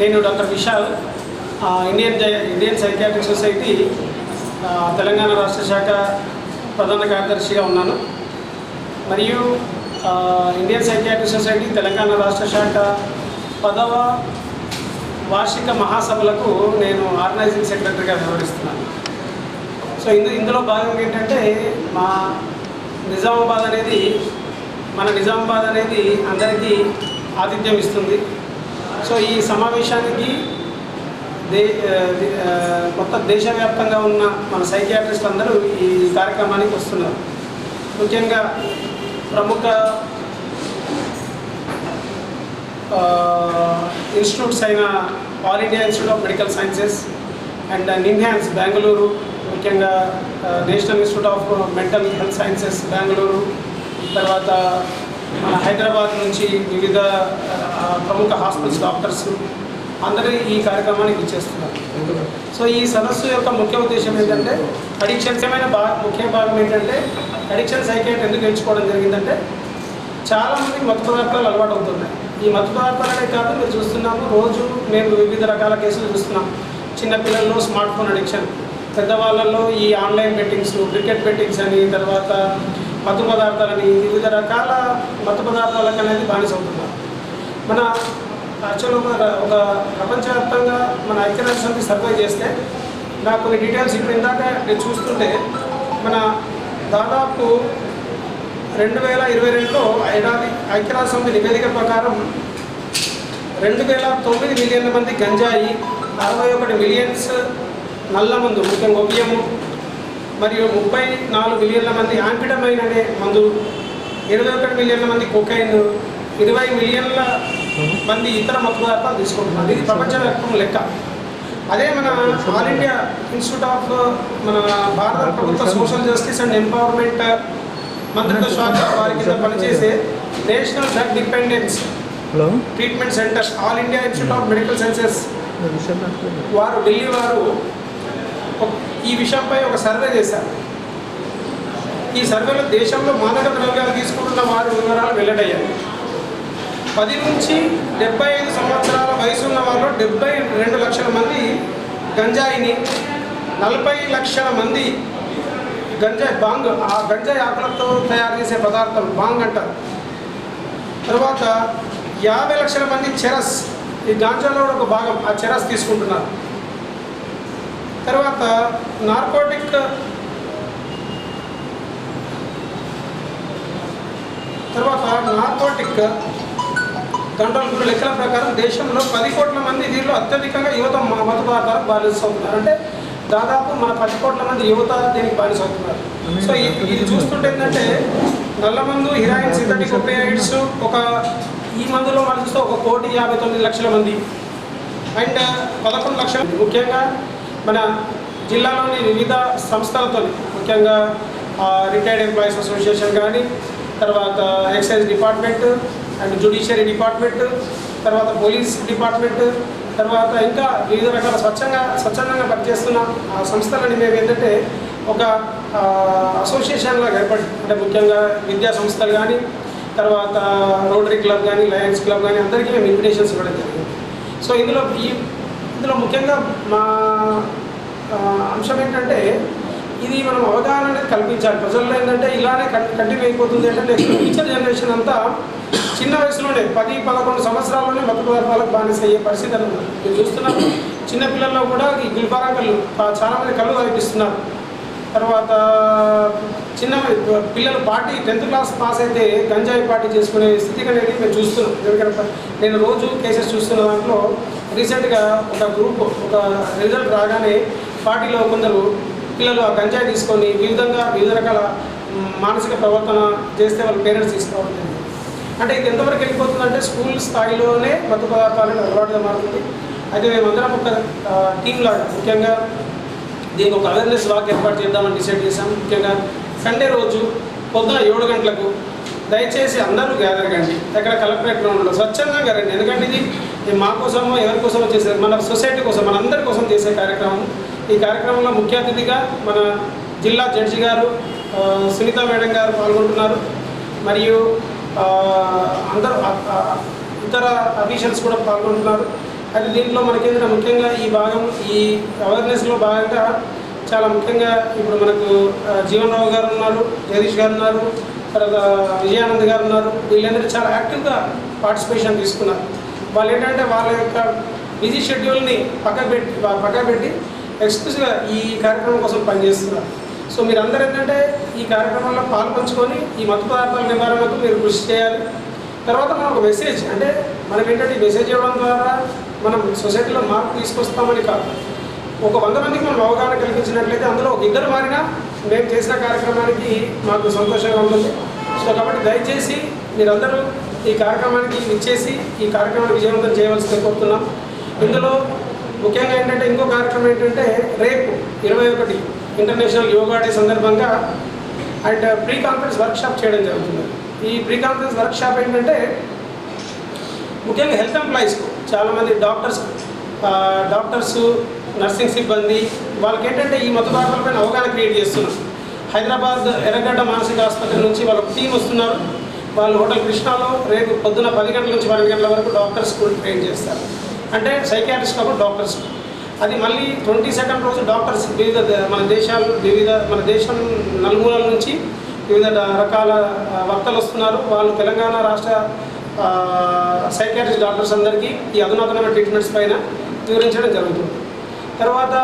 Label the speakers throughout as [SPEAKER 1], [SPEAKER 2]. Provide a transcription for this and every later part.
[SPEAKER 1] నేను doctor Vishal Indian Indian psychiatric society Telangana రాష్ట్ర శాఖ ప్రధాన కార్యదర్శిగా ఉన్నాను. మరియు ఇండియన్ సైకాట్రిక్ సొసైటీ తెలంగాణ రాష్ట్ర శాఖ పదవ వార్షిక మహాసభలకు నేను ఆర్గనైజింగ్ సెక్రటరీగా వ్యవహరిస్తున్నాను. సో ఇందు ఇందులో భాగంగా ఏంటంటే మా నిజామాబాద్ అనేది మన నిజామాబాద్ అనేది అందరికీ ఆతిథ్యం ఇస్తుంది. సో ఈ సమావేశానికి దే మొత్తం దేశవ్యాప్తంగా ఉన్న మన సైకియాట్రిస్టులు అందరూ ఈ కార్యక్రమానికి వస్తున్నారు. ముఖ్యంగా ప్రముఖ ఇన్స్టిట్యూట్స్ అయిన all India institute of medical sciences and NIMHANS Bengaluru ముఖ్యంగా national institute of mental health sciences Bengaluru తర్వాత మన హైదరాబాద్ నుంచి వివిధ ప్రముఖ హాస్పిటల్స్ డాక్టర్స్ అందరూ ఈ కార్యక్రమానికి ఇచ్చేస్తున్నారు సో ఈ సదస్సు యొక్క ముఖ్య ఉద్దేశం ఏంటంటే అడిక్షన్స్మైన భా ముఖ్య భాగం ఏంటంటే అడిక్షన్ సైకేట్ ఎందుకు ఎంచుకోవడం జరిగిందంటే చాలామంది మత్తు పదార్థాలు అలవాటు అవుతున్నాయి. ఈ మత్తు పదార్థాలనే కాదు మీరు చూస్తున్నాము రోజు మేము వివిధ రకాల కేసులు చూస్తున్నాం. చిన్నపిల్లల్లో స్మార్ట్ ఫోన్ అడిక్షన్ పెద్దవాళ్ళల్లో ఈ ఆన్లైన్ బెట్టింగ్స్ క్రికెట్ బెట్టింగ్స్ అని తర్వాత మత్తు పదార్థాలని వివిధ రకాల మత్తు పదార్థాలకు అనేది బానిసవుతున్నారు మన యాక్చువల్గా ఒక ప్రపంచవ్యాప్తంగా మన ఐక్యరాజ్య సమితి సర్వే చేస్తే నాకు కొన్ని డీటెయిల్స్ ఇప్పుడు ఇందాక నేను చూస్తుంటే మన దాదాపు రెండు వేల ఇరవై రెండులో ఏడాది ఐక్యరాజ్య సమితి నివేదిక ప్రకారం రెండు వేల తొమ్మిది మిలియన్ల మంది గంజాయి అరవై ఒకటి మిలియన్స్ నల్ల ముందు ముఖ్యంగా ఒపియము మరియు ముప్పై నాలుగు మిలియన్ల మంది యాంపిటమైన్ అనే మందు ఇరవై ఒకటి మిలియన్ల మంది కొకైన్ ఇరవై మిలియన్ల మంది ఇతర మత్తు పదార్థాలు తీసుకుంటున్నారు. ఇది ప్రపంచవ్యాప్తం లెక్క. అదే మన ఆల్ ఇండియా ఇన్స్టిట్యూట్ ఆఫ్ మన భారత ప్రభుత్వ సోషల్ జస్టిస్ అండ్ ఎంపవర్మెంట్ మంత్రిత్వ శాఖ వారి కింద పనిచేసే national drug dependence treatment centre all India institute of medical sciences. వారు ఢిల్లీ వారు ఈ విషయంపై ఒక సర్వే చేశారు. ఈ సర్వేలో దేశంలో మాదక ద్రవ్యాలు తీసుకుంటున్న వారి వివరాలు వెల్లడయ్యాయి. పది నుంచి డెబ్బై ఐదు సంవత్సరాల వయసు ఉన్న వారిలో డెబ్బై రెండు లక్షల మంది గంజాయిని నలభై లక్షల మంది గంజాయి బాంగ్ ఆ గంజాయి ఆకులతో తయారు చేసే పదార్థం బాంగ్ అంటారు. తర్వాత యాభై లక్షల మంది చెరస్ ఈ గాంజాలో ఒక భాగం ఆ చెరస్ తీసుకుంటున్నారు. తర్వాత నార్కోటిక్ తర్వాత నార్కోటిక్ కంట్రోల్ లెక్కల ప్రకారం దేశంలో పది కోట్ల మంది దీనిలో అత్యధికంగా యువత మ- మత పదార్థాలకు అంటే దాదాపు మన పది కోట్ల మంది యువత దీనికి బానిస అవుతున్నారు సో ఇది చూస్తుంటే ఏంటంటే నల్ల మందు హిరాయిన్ సింథటిక్ ఒపియాయిడ్స్ ఒక ఈ మందులో మనం చూస్తే ఒక కోటి యాభై తొమ్మిది లక్షల మంది. అండ్ పదకొండు లక్షలు ముఖ్యంగా మన జిల్లాలోని వివిధ సంస్థలతో ముఖ్యంగా రిటైర్డ్ ఎంప్లాయీస్ అసోసియేషన్ కానీ తర్వాత excise department and judiciary department తర్వాత పోలీస్ డిపార్ట్మెంట్ తర్వాత ఇంకా వివిధ రకాల స్వచ్ఛంగా స్వచ్ఛందంగా పనిచేస్తున్న సంస్థలని మేము ఏంటంటే ఒక ఆ, ఏర్పడి అంటే ముఖ్యంగా విద్యా సంస్థలు కానీ తర్వాత రోటరీ క్లబ్ కానీ లయన్స్ క్లబ్ కానీ అందరికీ మేము ఇన్విటేషన్స్ ఇవ్వడం జరిగింది. సో ఇందులో ఈ ఇందులో ముఖ్యంగా మా అంశం ఏంటంటే ఇది మనం అవగాహన అనేది కల్పించాలి. ప్రజల్లో ఏంటంటే ఇలానే కంటిన్యూ అయిపోతుంది ఏంటంటే ఫ్యూచర్ జనరేషన్ అంతా చిన్న వయసులోనే పది పదకొండు సంవత్సరాల్లోనే మత పదార్థాలకు బానిస అయ్యే పరిస్థితి అని మీరు చూస్తున్నాం చిన్నపిల్లల్లో కూడా ఈ గుల్పారా కళ్ళు చాలామంది కళ్ళు కనిపిస్తున్నారు తర్వాత చిన్న పిల్లలు పార్టీ టెన్త్ క్లాస్ పాస్ అయితే గంజాయి పార్టీ చేసుకునే స్థితి అనేది మేము చూస్తున్నాం. ఎందుకంటే నేను రోజు కేసెస్ చూస్తున్న దాంట్లో రీసెంట్గా ఒక గ్రూప్ ఒక రిజల్ట్ రాగానే పార్టీలో కొందరు పిల్లలు ఆ గంజాయి తీసుకొని వివిధంగా వివిధ రకాల మానసిక ప్రవర్తన చేస్తే వాళ్ళ పేరెంట్స్ తీసుకోవడం జరిగింది. అంటే ఇది ఎంతవరకు వెళ్ళిపోతుందంటే స్కూల్ స్థాయిలోనే మత్తు పదార్థాలను అలవాటుగా మారుతుంది. అయితే మేమందరం ఒక టీం లాగా ముఖ్యంగా దీనికి ఒక అవేర్నెస్ వాక్ ఏర్పాటు చేద్దామని డిసైడ్ చేశాం. ముఖ్యంగా సండే రోజు పొద్దున ఏడు గంటలకు దయచేసి అందరూ గ్యాదర్ కండి. ఎక్కడ కలెక్టరేట్ గ్రౌండ్లో స్వచ్ఛందంగా రండి ఎందుకంటే ఇది ఇది మా కోసమో ఎవరి కోసమో చేసేది మన సొసైటీ కోసం మన అందరి కోసం చేసే కార్యక్రమం. ఈ కార్యక్రమంలో ముఖ్య అతిథిగా మన జిల్లా జడ్జి గారు సునీత మేడం గారు పాల్గొంటున్నారు. మరియు అందరూ ఇతర అఫీషియల్స్ కూడా పాల్గొంటున్నారు. అయితే దీంట్లో మనకేంటంటే ముఖ్యంగా ఈ భాగం ఈ అవేర్నెస్లో భాగంగా చాలా ముఖ్యంగా ఇప్పుడు మనకు ఆ, జీవన్ రావు గారు ఉన్నారు జగదీష్ గారు ఉన్నారు తర్వాత విజయానంద్ గారు ఉన్నారు. వీళ్ళందరూ చాలా యాక్టివ్గా పార్టిసిపేషన్ తీసుకున్నారు. వాళ్ళు ఏంటంటే వాళ్ళ యొక్క బిజీ షెడ్యూల్ని పక్కకు పెట్టి పక్కకు పెట్టి ఎక్స్క్లూజివ్గా ఈ కార్యక్రమం కోసం పనిచేస్తున్నారు. సో మీరు అందరూ ఏంటంటే ఈ కార్యక్రమంలో పాల్పంచుకొని ఈ మత్తు పదార్థాల నివారణకు మీరు కృషి చేయాలి. తర్వాత మనం ఒక మెసేజ్ అంటే మనం ఏంటంటే ఈ మెసేజ్ ఇవ్వడం ద్వారా మనం సొసైటీలో మార్పు తీసుకొస్తామని కాదు. ఒక వంద మందికి మనం అవగాహన కల్పించినట్లయితే అందులో ఒక ఇద్దరు మారినా మేము చేసిన కార్యక్రమానికి మాకు సంతోషంగా ఉంటుంది. సో కాబట్టి దయచేసి మీరందరూ ఈ కార్యక్రమానికి ఇచ్చేసి ఈ కార్యక్రమాన్ని విజయవంతం చేయవలసింది కోరుతున్నాం. ఇందులో ముఖ్యంగా ఏంటంటే ఇంకో కార్యక్రమం ఏంటంటే రేపు ఇరవై ఒకటి ఇంటర్నేషనల్ యోగా డే సందర్భంగా అండ్ ప్రీ కాన్ఫరెన్స్ వర్క్షాప్ చేయడం జరుగుతుంది. ఈ ప్రీ కాన్ఫరెన్స్ వర్క్షాప్ ఏంటంటే ముఖ్యంగా హెల్త్ ఎంప్లాయీస్కు చాలామంది డాక్టర్స్ డాక్టర్స్ నర్సింగ్ సిబ్బంది వాళ్ళకి ఏంటంటే ఈ మత్తు అవగాహన క్రియేట్ చేస్తున్నారు. హైదరాబాద్ ఎర్రగడ్డ మానసిక ఆసుపత్రి నుంచి వాళ్ళ టీం వస్తున్నారు. వాళ్ళు హోటల్ కృష్ణాలో రేపు పొద్దున పది గంటల నుంచి పన్నెండు గంటల వరకు డాక్టర్స్ కూడా ట్రైన్ చేస్తారు. అంటే సైకాట్రిస్ట్ కాబట్టి డాక్టర్స్ అది మళ్ళీ ట్వంటీ సెకండ్ రోజు డాక్టర్స్ వివిధ మన దేశాలు వివిధ మన దేశం నలుమూలల నుంచి వివిధ రకాల వక్తలు వస్తున్నారు. వాళ్ళు తెలంగాణ రాష్ట్ర సైకాట్రిస్ట్ డాక్టర్స్ అందరికీ ఈ అధునాతనమైన ట్రీట్మెంట్స్ పైన వివరించడం జరుగుతుంది. తర్వాత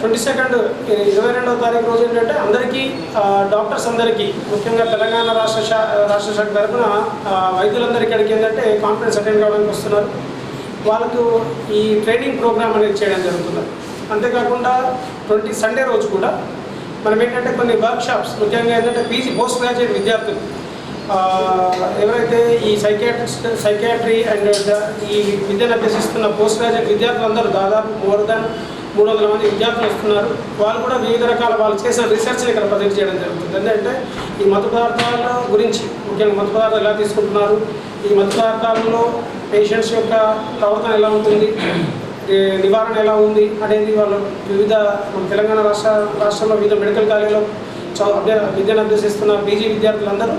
[SPEAKER 1] ట్వంటీ సెకండ్ ఇరవై రెండవ తారీఖు రోజు ఏంటంటే అందరికీ డాక్టర్స్ అందరికీ ముఖ్యంగా తెలంగాణ రాష్ట్ర రాష్ట్ర శాఖ తరఫున వైద్యులందరికీ అడిగి ఏంటంటే కాన్ఫరెన్స్ అటెండ్ కావడానికి వస్తున్నారు. వాళ్ళకు ఈ ట్రైనింగ్ ప్రోగ్రామ్ అనేది చేయడం జరుగుతుంది. అంతేకాకుండా ట్వంటీ సండే రోజు కూడా మనం ఏంటంటే కొన్ని వర్క్ షాప్స్ ముఖ్యంగా ఏంటంటే పీజీ పోస్ట్ గ్రాడ్యుయేట్ విద్యార్థులు ఎవరైతే ఈ సైకాట్రిస్ట్ సైకాట్రీ అండ్ ఈ విద్యను అభ్యసిస్తున్న పోస్ట్ గ్రాడ్యుయేట్ విద్యార్థులందరూ దాదాపు మోర్ దాన్ మూడు వందల మంది విద్యార్థులు వస్తున్నారు. వాళ్ళు కూడా వివిధ రకాల వాళ్ళు చేసిన రీసెర్చ్ని ఇక్కడ ప్రజెంట్ చేయడం జరుగుతుంది. ఎందుకంటే ఈ మత్తు పదార్థాల గురించి ముఖ్యంగా మత్తు పదార్థాలు ఎలా తీసుకుంటున్నారు ఈ మత్తు పదార్థాలలో పేషెంట్స్ యొక్క ప్రవర్తన ఎలా ఉంటుంది నివారణ ఎలా ఉంది అనేది వాళ్ళు వివిధ మన తెలంగాణ రాష్ట్ర రాష్ట్రంలో వివిధ మెడికల్ కాలేజీలో చదువు విద్యను అభ్యసిస్తున్న పీజీ విద్యార్థులందరూ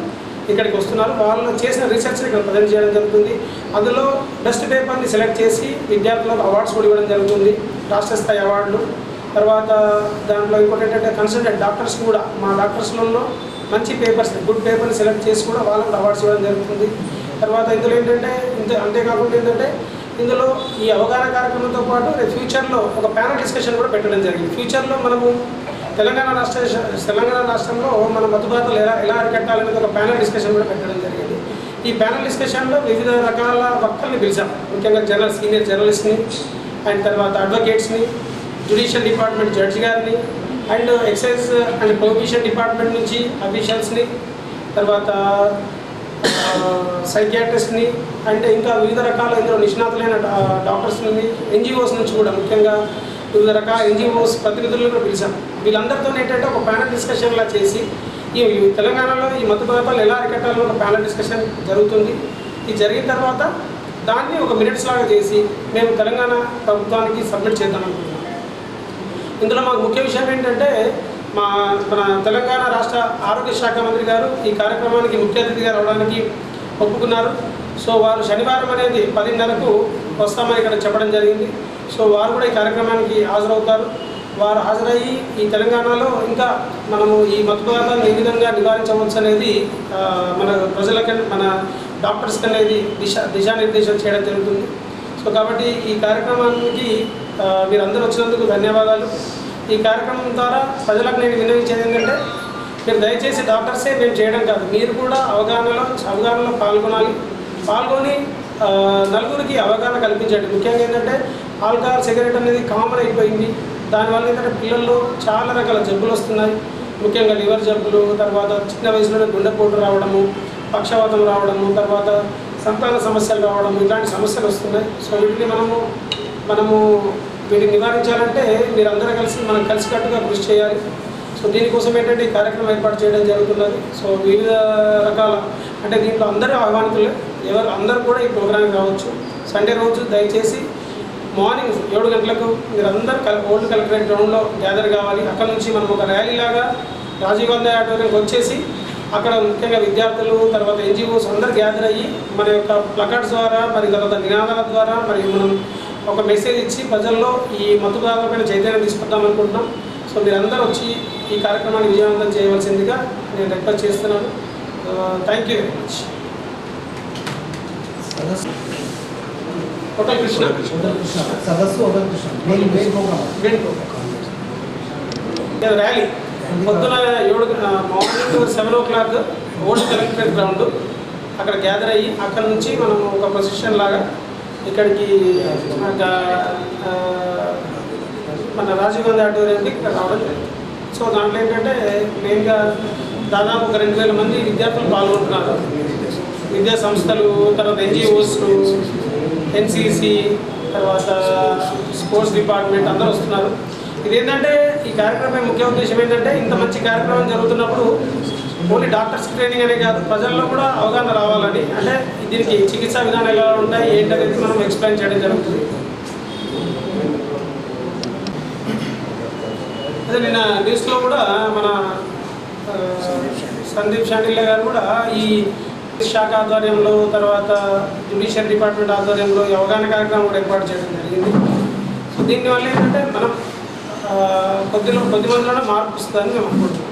[SPEAKER 1] ఇక్కడికి వస్తున్నారు. వాళ్ళు చేసిన రీసెర్చ్ని ఇక్కడ ప్రజెంట్ చేయడం జరుగుతుంది. అందులో బెస్ట్ పేపర్ని సెలెక్ట్ చేసి విద్యార్థులకు అవార్డ్స్ కూడా ఇవ్వడం జరుగుతుంది. రాష్ట్ర స్థాయి అవార్డులు. తర్వాత దాంట్లో ఇంకోటి ఏంటంటే కన్సల్టెంట్ డాక్టర్స్ కూడా. మా డాక్టర్స్లలో మంచి పేపర్స్ గుడ్ పేపర్ని సెలెక్ట్ చేసి కూడా వాళ్ళకు అవార్డ్స్ ఇవ్వడం జరుగుతుంది. తర్వాత ఇందులో ఏంటంటే ఇంత అంతేకాకుండా ఏంటంటే ఇందులో ఈ అవగాహన కార్యక్రమంతో పాటు ఫ్యూచర్లో ఒక ప్యానల్ డిస్కషన్ కూడా పెట్టడం జరిగింది. ఫ్యూచర్లో మనము తెలంగాణ రాష్ట్ర తెలంగాణ రాష్ట్రంలో మన మధుబాతలు ఎలా ఎలా అరికట్టాలనేది ఒక ప్యానల్ డిస్కషన్ కూడా పెట్టడం జరిగింది. ఈ ప్యానల్ డిస్కషన్లో వివిధ రకాల వక్తల్ని పిలిచాం. ముఖ్యంగా జర్నల్ సీనియర్ జర్నలిస్ట్ని అండ్ తర్వాత అడ్వకేట్స్ని జ్యుడిషియల్ డిపార్ట్మెంట్ జడ్జి గారిని and excise and profession department నుంచి అఫీషియల్స్ని తర్వాత సైకియాట్రిస్ట్ని అంటే ఇంకా వివిధ రకాల ఇందులో నిష్ణాతులైన డాక్టర్స్ డాక్టర్స్ని ఎన్జిఓస్ నుంచి కూడా ముఖ్యంగా వివిధ రకాల ఎన్జిఓస్ ప్రతినిధులను కూడా పిలిచాం. వీళ్ళందరితో ఏంటంటే ఒక ప్యానల్ డిస్కషన్లా చేసి ఈ తెలంగాణలో ఈ మత పదార్థాలు ఎలా అరికట్టాలో ఒక ప్యానల్ డిస్కషన్ జరుగుతుంది. ఇది జరిగిన తర్వాత దాన్ని ఒక మినిట్స్ లాగా చేసి మేము తెలంగాణ ప్రభుత్వానికి సబ్మిట్ చేద్దాం అనుకుంటున్నాం. ఇందులో మాకు ముఖ్య విషయం ఏంటంటే మా మన తెలంగాణ రాష్ట్ర ఆరోగ్య శాఖ మంత్రి గారు ఈ కార్యక్రమానికి ముఖ్య అతిథిగా రావడానికి ఒప్పుకున్నారు. సో వారు శనివారం అనేది పదిన్నరకు వస్తామని ఇక్కడ చెప్పడం జరిగింది. సో వారు కూడా ఈ కార్యక్రమానికి హాజరవుతారు. వారు హాజరయ్యి ఈ తెలంగాణలో ఇంకా మనము ఈ మత్తు పదార్థాలను ఏ విధంగా నివారించవచ్చు అనేది మన ప్రజలకి మన డాక్టర్స్కి అనేది దిశ దిశానిర్దేశం చేయడం జరుగుతుంది. సో కాబట్టి ఈ కార్యక్రమానికి మీరందరూ వచ్చినందుకు ధన్యవాదాలు. ఈ కార్యక్రమం ద్వారా ప్రజలకు నేను విన్నవించేది ఏంటంటే మీరు దయచేసి డాక్టర్సే మేము చేయడం కాదు. మీరు కూడా అవగాహనలో అవగాహనలో పాల్గొనాలి. పాల్గొని నలుగురికి అవగాహన కల్పించండి. ముఖ్యంగా ఏంటంటే ఆల్కహాల్ సిగరెట్ అనేది కామన్ అయిపోయింది. దానివల్ల ఏంటంటే పిల్లల్లో చాలా రకాల జబ్బులు వస్తున్నాయి. ముఖ్యంగా లివర్ జబ్బులు తర్వాత చిన్న వయసులోనే గుండెపోటు రావడము పక్షవాతం రావడము తర్వాత సంతాన సమస్యలు రావడం ఇలాంటి సమస్యలు వస్తున్నాయి. సో వీటిని మనము మనము వీటిని నివారించాలంటే మీరు కలిసి మనం కలిసికట్టుగా కృషి చేయాలి. సో దీనికోసం ఏంటంటే ఈ కార్యక్రమం ఏర్పాటు చేయడం జరుగుతున్నది. సో వివిధ రకాల అంటే దీంట్లో అందరూ ఆహ్వానితులే. ఎవరు అందరూ కూడా ఈ ప్రోగ్రామ్కి రావచ్చు. సండే రోజు దయచేసి మార్నింగ్ ఏడు గంటలకు మీరు అందరూ కల ఓల్డ్ కలెక్టరేట్ గ్రౌండ్లో గ్యాదర్ కావాలి. అక్కడ నుంచి మనం ఒక ర్యాలీ లాగా రాజీవ్ గాంధీ ఆడిటోరియంకి వచ్చేసి అక్కడ ముఖ్యంగా విద్యార్థులు తర్వాత ఎన్జిఓస్ అందరు గ్యాదర్ అయ్యి మన యొక్క ప్లకార్డ్స్ ద్వారా మరి తర్వాత నినాదాల ద్వారా మరి మనం ఒక మెసేజ్ ఇచ్చి ప్రజల్లో ఈ మత్తు చైతన్యం తీసుకుందాం అనుకుంటున్నాం. సో మీరందరూ వచ్చి ఈ కార్యక్రమాన్ని విజయవంతం చేయవలసిందిగా నేను రిక్వెస్ట్ చేస్తున్నాను. Thank you very much Krishna
[SPEAKER 2] సదస్సు
[SPEAKER 1] ర్యాలీ. పొద్దున ఏడు morning seven o'clock old collectorate ground. అక్కడ గ్యాదర్ అయ్యి అక్కడ నుంచి మనం ఒక పొజిషన్ లాగా ఇక్కడికి మన రాజీవ్ గాంధీ ఆడిటోరియంకి ఇక్కడ రావడం జరిగింది. సో దాంట్లో ఏంటంటే మెయిన్గా దాదాపు ఒక రెండు వేల మంది విద్యార్థులు పాల్గొంటున్నారు. విద్యా సంస్థలు తర్వాత ఎన్జిఓస్ ఎన్సీసీ తర్వాత స్పోర్ట్స్ డిపార్ట్మెంట్ అందరూ వస్తున్నారు. ఇదేంటంటే ఈ కార్యక్రమం ముఖ్య ఉద్దేశం ఏంటంటే ఇంత మంచి కార్యక్రమం జరుగుతున్నప్పుడు ఓన్లీ డాక్టర్స్ ట్రైనింగ్ అనే కాదు ప్రజల్లో కూడా అవగాహన రావాలని. అంటే దీనికి చికిత్సా విధానాలు ఎలా ఉంటాయి ఏంటనేది మనం ఎక్స్ప్లెయిన్ చేయడం జరుగుతుంది. అదే నిన్న న్యూస్లో కూడా మన సందీప్ షాండిల్లా గారు కూడా ఈ శాఖ ఆధ్వర్యంలో తర్వాత జుడిషియల్ డిపార్ట్మెంట్ ఆధ్వర్యంలో అవగాహన కార్యక్రమం కూడా ఏర్పాటు చేయడం జరిగింది. సో దీనివల్ల ఏంటంటే మనం కొద్దిలో కొద్ది మందిలో మార్పు వస్తుందని మేము అనుకుంటున్నాం.